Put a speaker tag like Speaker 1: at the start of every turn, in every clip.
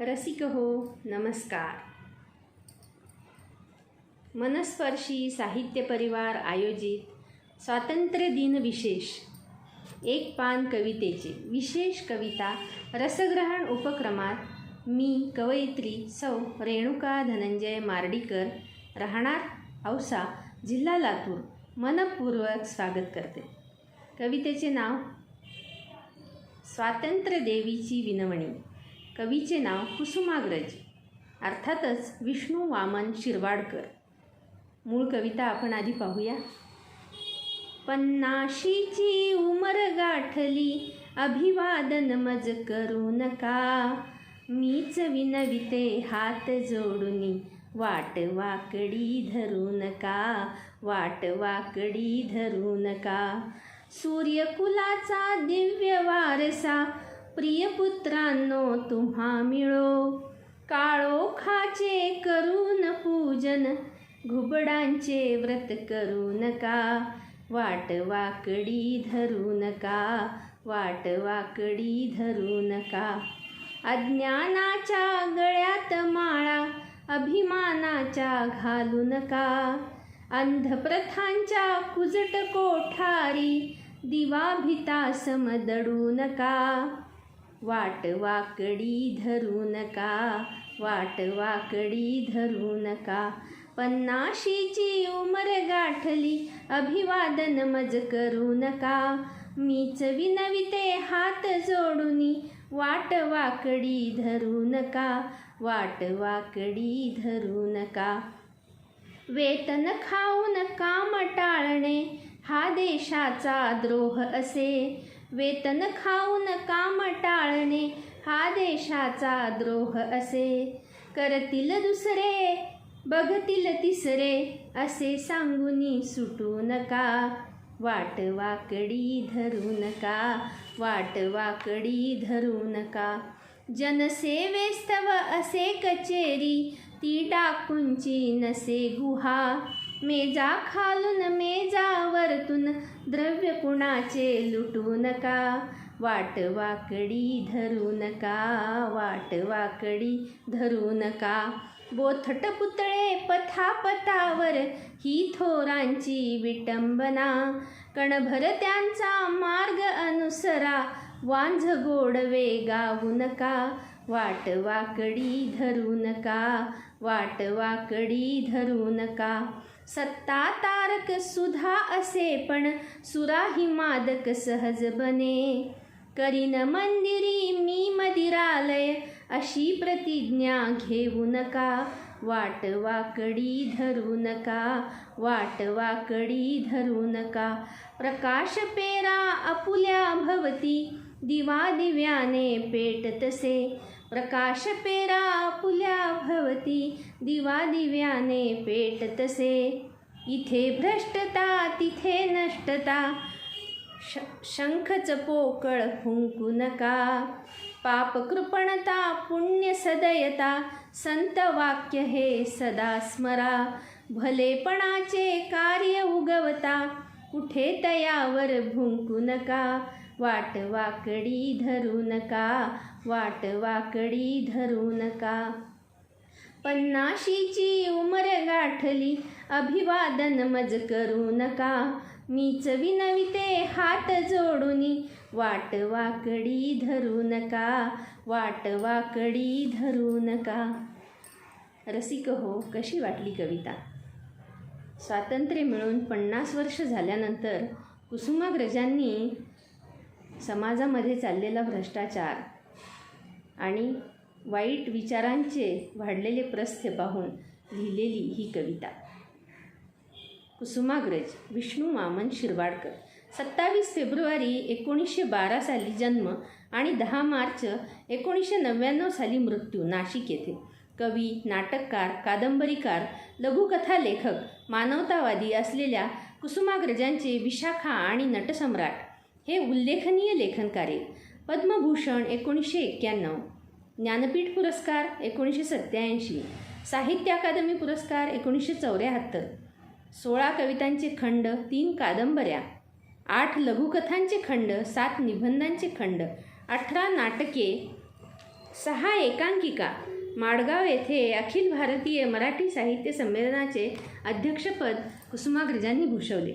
Speaker 1: रसिक हो नमस्कार. मनस्पर्शी साहित्य परिवार आयोजित स्वातंत्र्य दिन विशेष. एक पान कवितेचे विशेष कविता रसग्रहण उपक्रमात मी कवयित्री सौ रेणुका धनंजय मार्डीकर राहणार औसा जिल्हा लातूर. मनपूर्वक स्वागत करते. कवितेचे नाव स्वातंत्र्य देवीची विनवणी. कवीचे नाव कुसुमाग्रज अर्थातच विष्णू वामन शिरवाडकर. मूळ कविता आपण आधी पाहूया. पन्नाशीची उमर गाठली अभिवादन मज करू नका. मीच विनविते हात जोडूनी वाट वाकडी धरू नका. वाट वाकडी धरू नका. सूर्यकुलाचा दिव्य वारसा प्रियपुत्रांनो तुम्हा मिळो. काळोखाचे करून पूजन घुबडांचे व्रत करू नका. वाट वाकडी धरू नका वाट वाकडी धरू नका. अज्ञानाच्या गळ्यात माळा अभिमानाच्या घालू नका. अंधप्रथांच्या कुजट कोठारी दिवाभिता समदडू नका. वाट वाकडी धरू नका वाट वाकडी धरू नका पन्नाशीची उमर गाठली अभिवादन मज करू नका मीच विनविते हात जोडूनी वाट वाकडी धरू नका वाट वाकडी धरू नका वेतन खाऊन काम टाळणे हा देशाचा द्रोह असे वेतन खाऊन काम टाळणे हा देशाचा द्रोह असे. करतील दुसरे बघतील तिसरे असे सांगूनी सुटू नका. वाट वाकडी धरू नका वाट वाकडी धरू नका. जनसेवेस्तव असे कचेरी ती डाकूंची नसे गुहा. मेजा खालून मेजावरतून द्रव्य कुणाचे लुटू नका. वाट वाकडी धरू नका. वाट वाकडी धरू नका. बोथट पुतळे पथापथावर ही थोरांची विटंबना. कणभर त्यांचा मार्ग अनुसरा. वांझ गोडवे गाऊ नका. वाट वाकडी धरू नका. वाट वाकडी धरू नका. सत्ता तारक सुधा असे पण सुराही मादक सहज बने. करीन मंदिरी मी मदिरालय अशी प्रतिज्ञा घेऊ नका. वाट वाकडी धरू नका वाट वाकडी धरू नका. प्रकाश पेरा अपुल्या भवती दिवा दिव्याने पेट तसे पेरा आपुल्या भवती दिवा दिव्याने पेटतसे इथे भ्रष्टता तिथे नष्टता. श शंखच पोकळ फुंकू नका. पाप कृपणता पुण्य सदयता. संत वाक्य हे सदा स्मरा. भलेपणाचे कार्य उगवता. कुठे तयावर भुंकू नका वाट वाकडी धरू नका वाट वाकडी धरू नका. पन्नाशीची उमर गाठली अभिवादन मज करू नका. मीच विनविते हात जोडूनी वाट वाकडी धरू नका वाट वाकडी धरू नका. रसिक हो कशी वाटली कविता? स्वातंत्र्य मिळून पन्नास वर्ष झाल्यानंतर कुसुमाग्रजांनी समाजामध्ये चाललेला भ्रष्टाचार आणि वाईट विचारांचे वाढलेले प्रस्थ पाहून लिहिलेली ही कविता. कुसुमाग्रज विष्णू वामन शिरवाडकर. सत्तावीस फेब्रुवारी एकोणीसशे बारा साली जन्म आणि दहा मार्च एकोणीसशे नव्याण्णव साली मृत्यू नाशिक येथे. कवी नाटककार कादंबरीकार लघुकथा लेखक मानवतावादी असलेल्या कुसुमाग्रजांचे विशाखा आणि नटसम्राट हे उल्लेखनीय लेखनकार्य पद्मभूषण एकोणीसशे एक्क्याण्णव. ज्ञानपीठ पुरस्कार एकोणीसशे सत्त्याऐंशी. साहित्य अकादमी पुरस्कार एकोणीसशे चौऱ्याहत्तर. सोळा कवितांचे खंड तीन कादंबऱ्या. आठ लघुकथांचे खंड सात निबंधांचे खंड अठरा नाटके सहा एकांकिका माडगाव येथे अखिल भारतीय मराठी साहित्य संमेलनाचे अध्यक्षपद कुसुमाग्रजांनी भूषवले.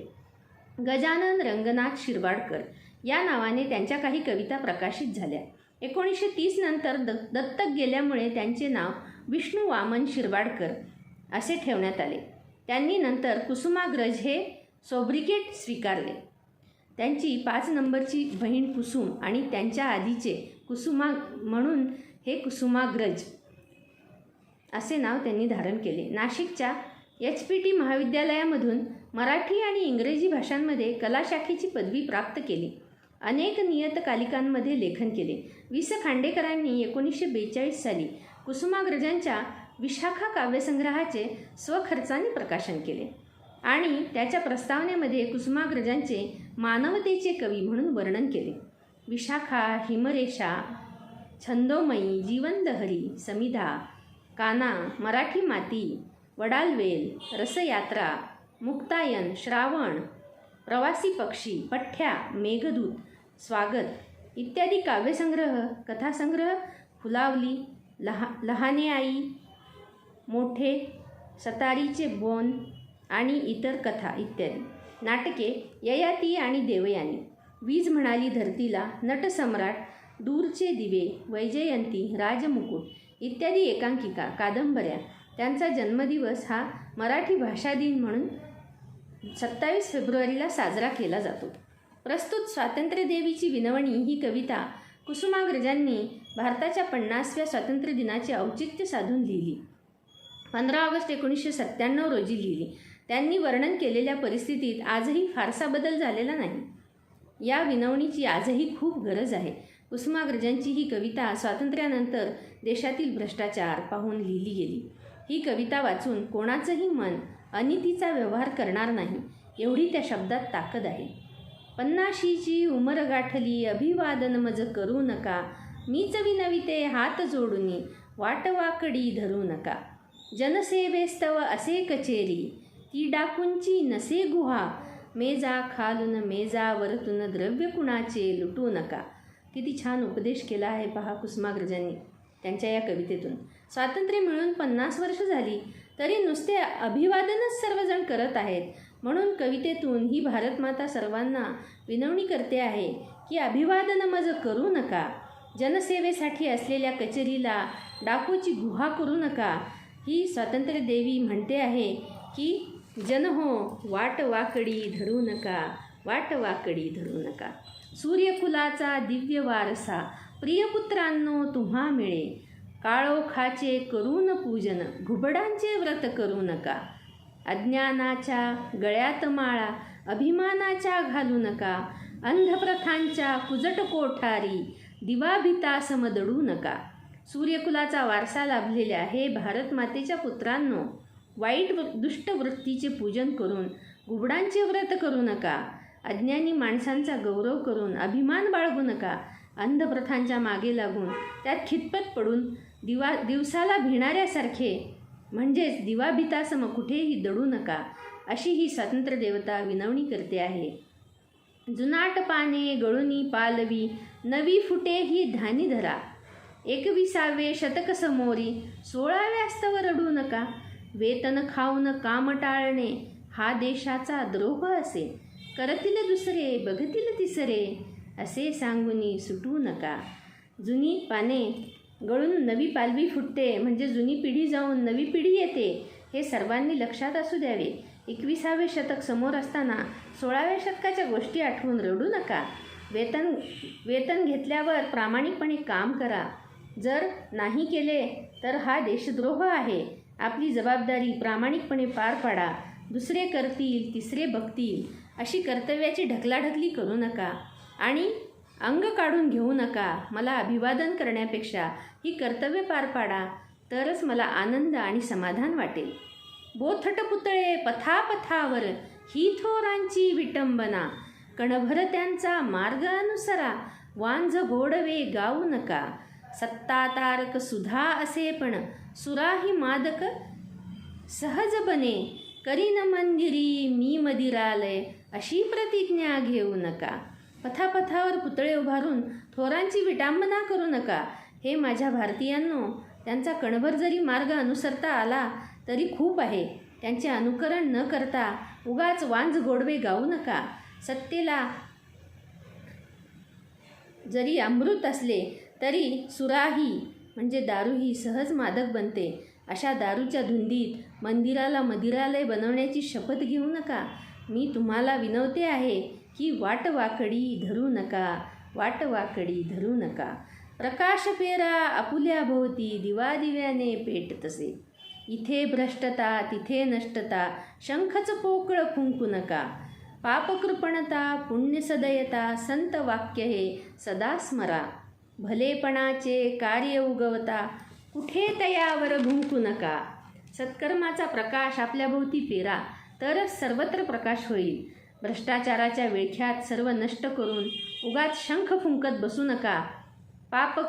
Speaker 1: गजानन रंगनाथ शिरवाडकर या नावाने त्यांच्या काही कविता प्रकाशित झाल्या. एकोणीसशे तीस नंतर द दत्तक गेल्यामुळे त्यांचे नाव विष्णू वामन शिरवाडकर असे ठेवण्यात आले. त्यांनी नंतर कुसुमाग्रज हे सोब्रिकेट स्वीकारले. त्यांची पाच नंबरची बहीण कुसुम आणि त्यांच्या आधीचे कुसुमा म्हणून हे कुसुमाग्रज असे नाव त्यांनी धारण केले. नाशिकच्या एच पी टी महाविद्यालयामधून मराठी आणि इंग्रजी भाषांमध्ये कला शाखेची पदवी प्राप्त केली. अनेक नियतकालिकांमध्ये लेखन केले. वि स खांडेकरांनी एकोणीसशे बेचाळीस साली कुसुमाग्रजांच्या विशाखा काव्यसंग्रहाचे स्वखर्चाने प्रकाशन केले आणि त्याच्या प्रस्तावनेमध्ये कुसुमाग्रजांचे मानवतेचे कवी म्हणून वर्णन केले. विशाखा हिमरेषा छंदोमयी जीवनलहरी समिधा काना मराठी माती वडालवेल रसयात्रा मुक्तायन श्रावण प्रवासी पक्षी पठ्ठ्या मेघदूत स्वागत इत्यादी काव्यसंग्रह कथासंग्रह फुलावली लहा लहाने आई मोठे सतारीचे बोन आणि इतर कथा इत्यादी. नाटके ययाती आणि देवयानी. वीज म्हणाली धरतीला नटसम्राट दूरचे दिवे वैजयंती राजमुकुट इत्यादी एकांकिका कादंबऱ्या त्यांचा जन्मदिवस हा मराठी भाषा दिन म्हणून सत्तावीस फेब्रुवारीला साजरा केला जातो. प्रस्तुत स्वातंत्र्यदेवीची विनवणी ही कविता कुसुमाग्रजांनी भारताच्या पन्नासव्या स्वातंत्र्य दिनाचे औचित्य साधून लिहिली. पंधरा ऑगस्ट एकोणीसशे सत्त्याण्णव रोजी लिहिली. त्यांनी वर्णन केलेल्या परिस्थितीत आजही फारसा बदल झालेला नाही. या विनवणीची आजही खूप गरज आहे. कुसुमाग्रजांची ही कविता स्वातंत्र्यानंतर देशातील भ्रष्टाचार पाहून लिहिली गेली. ही कविता वाचून कोणाचंही मन अनितीचा व्यवहार करणार नाही एवढी त्या शब्दात ताकद आहे. पन्नाशीची उमर गाठली अभिवादन मज करू नका मीच विनविते हात जोडूनी वाटवाकडी धरू नका. जनसेवेस्तव असे कचेरी ती डाकूंची नसे गुहा मेजा खालून मेजा वरतून द्रव्य कुणाचे लुटू नका. किती छान उपदेश केला आहे पहा कुसुमाग्रजांनी त्यांच्या या कवितेतून. स्वातंत्र्य मिळून पन्नास वर्ष झाली तरी नुसते अभिवादनच सर्वजण करत आहेत. म्हणून कवितेतून ही भारतमाता सर्वांना विनवणी करते आहे की अभिवादन मज करू नका. जनसेवेसाठी असलेल्या कचेरीला डाकूची गुहा करू नका. ही स्वातंत्र्य देवी म्हणते आहे की जन हो वाट वाकडी धरू नका. वाट वाकडी धरू नका. सूर्यकुलाचा दिव्य वारसा प्रियपुत्रांनो तुम्हा मिळे. काळोखाचे करून पूजन घुबडांचे व्रत करू नका. अज्ञानाच्या गळ्यात माळा अभिमानाच्या घालू नका. अंधप्रथांच्या कुजट कोठारी दिवाभिता समदडू नका. सूर्यकुलाचा वारसा लाभलेल्या हे भारतमातेच्या पुत्रांनो. वाईट वृ दुष्ट वृत्तीचे पूजन करून घुबडांचे व्रत करू नका. अज्ञानी माणसांचा गौरव करून अभिमान बाळगू नका. अंधप्रथांच्या मागे लागून त्यात खितपत पडून दिवा दिवसाला भिणाऱ्यासारखे म्हणजेच दिवाभितासम कुठेही दडू नका अशी ही स्वातंत्र्य देवता विनवणी करते आहे. जुनाट पाने गळुनी पालवी नवी फुटे ही धानी धरा. एकविसावे शतक समोरी सोळाव्यास्तव रडू नका. वेतन खाऊन काम टाळणे हा देशाचा द्रोह असे. करतील दुसरे बघतील तिसरे असे सांगूनी सुटू नका. जुनी पाने गळून नवी पालवी फुटते म्हणजे जुनी पिढी जाऊन नवी पिढी येते हे सर्वांनी लक्षात असू द्यावे. एकविसावे शतक समोर असताना सोळाव्या शतकाच्या गोष्टी आठवून रडू नका. वेतन वेतन घेतल्यावर प्रामाणिकपणे काम करा. जर नाही केले तर हा देशद्रोह आहे. आपली जबाबदारी प्रामाणिकपणे पार पाडा. दुसरे करतील तिसरे बघतील. अशी कर्तव्याची ढकलाढकली करू नका आणि अंग काढून घेऊ नका. मला अभिवादन करण्यापेक्षा ही कर्तव्य पार पाडा तरच मला आनंद आणि समाधान वाटेल. बोथट पुतळे पथापथावर ही थोरांची विटंबना. कणभर त्यांचा मार्ग अनुसरा वांझ गोडवे गाऊ नका. सत्ता तारक सुधा असे पण सुराही मादक सहज बने करीन मंदिरी मदिरालय अशी प्रतिज्ञा घेऊ नका. पथापथावर पुतळे उभारून थोरांची विटांबना करू नका. हे माझ्या भारतीयांनो त्यांचा कणभर जरी मार्ग अनुसरता आला तरी खूप आहे. त्यांचे अनुकरण न करता उगाच वांज गोडवे गाऊ नका. सत्तेला जरी अमृत असले तरी सुराही म्हणजे दारू ही सहज मादक बनते. अशा दारूच्या धुंदीत मंदिराला मदिरालय बनवण्याची शपथ घेऊ नका. मी तुम्हाला विनवते आहे की वाट वाकडी धरू नका. वाट वाकडी धरू नका. प्रकाश फेरा आपुल्या भोवती दिवादिव्याने पेट तसे. इथे भ्रष्टता तिथे नष्टता शंखच पोकळ फुंकू नका. पापकृपणता पुण्यसदयता संत वाक्य हे सदा स्मरा. भलेपणाचे कार्य उगवता कुठे तयावर भुंकू नका. सत्कर्माचा प्रकाश आपल्याभोवती पेरा तरच सर्वत्र प्रकाश होईल. भ्रष्टाचाराच्या विळख्यात सर्व नष्ट करून उगाच शंख फुंकत बसू नका. पाप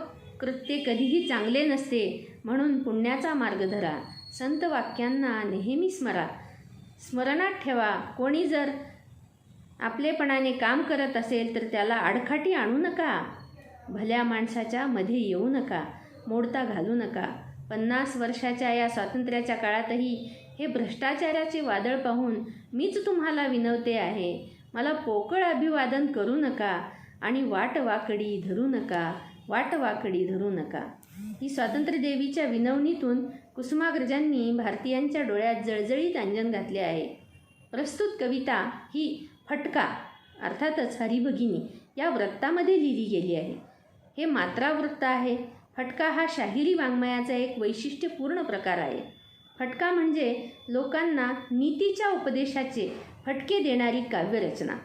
Speaker 1: कृत्ये कधीही चांगले नसते म्हणून पुण्याचा मार्ग धरा. संत वाक्यांना नेहमी स्मरा. स्मरणात ठेवा कोणी जर आपलेपणाने काम करत असेल तर त्याला आडखाटी आणू नका. भल्या माणसाच्या मध्ये येऊ नका मोडता घालू नका. पन्नास वर्षाच्या या स्वातंत्र्याच्या काळातही हे भ्रष्टाचाराचे वादळ पाहून मीच तुम्हाला विनवते आहे. मला पोकळ अभिवादन करू नका आणि वाट वाकडी धरू नका वाट वाकडी धरू नका. ही स्वातंत्र्यदेवीच्या विनवणीतून कुसुमाग्रजांनी भारतीयांच्या डोळ्यात जळजळीत अंजन घातले आहे. प्रस्तुत कविता ही फटका अर्थातच हरिभगिनी या व्रत्तामध्ये लिहिली गेली आहे. हे मात्रा वृत्त आहे. फटका हा शाहिरी वाङ्मयाचा एक वैशिष्ट्यपूर्ण प्रकार आहे. फटका म्हणजे लोकांना नीतीच्या उपदेशाचे फटके देणारी काव्यरचना.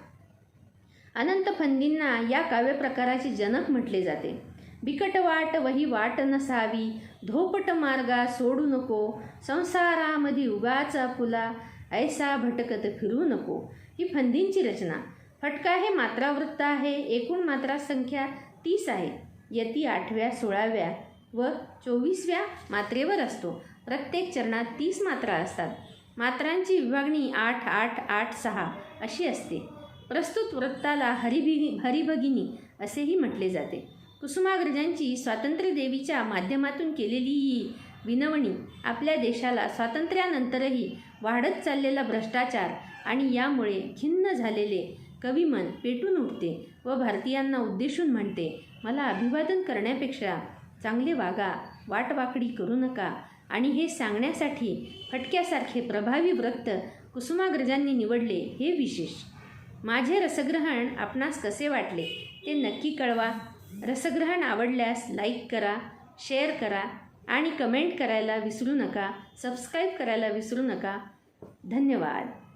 Speaker 1: अनंत फंदींना या काव्यप्रकाराचे जनक म्हटले जाते. बिकट वाट वही वाट नसावी धोपट मार्गा सोडू नको संसारामध्ये उगाचा फुला ऐसा भटकत फिरू नको ही फंदींची रचना. फटका हे मात्रावृत्त आहे एकूण मात्रा संख्या तीस आहे. यती आठव्या सोळाव्या व चोवीसव्या मात्रेवर असतो. प्रत्येक चरणात तीस मात्रा असतात. मात्रांची विभागणी आठ आठ आठ सहा अशी असते. प्रस्तुत वृत्ताला हरिभि हरिभगिनी असेही म्हटले जाते. कुसुमाग्रजांची स्वातंत्र्यदेवीच्या माध्यमातून केलेली ही विनवणी आपल्या देशाला स्वातंत्र्यानंतरही वाढत चाललेला भ्रष्टाचार आणि यामुळे खिन्न झालेले कविमन पेटून उठते व भारतीयांना उद्देशून म्हणते मला अभिवादन करण्यापेक्षा चांगले वागा वाटवाकडी करू नका आणि हे सांगण्यासाठी फटक्यासारखे प्रभावी व्रत कुसुमाग्रजांनी निवडले हे विशेष. माझे रसग्रहण आपणास कसे वाटले ते नक्की कळवा. रसग्रहण आवडल्यास लाईक करा शेअर करा आणि कमेंट करायला विसरू नका. सबस्क्राईब करायला विसरू नका. धन्यवाद.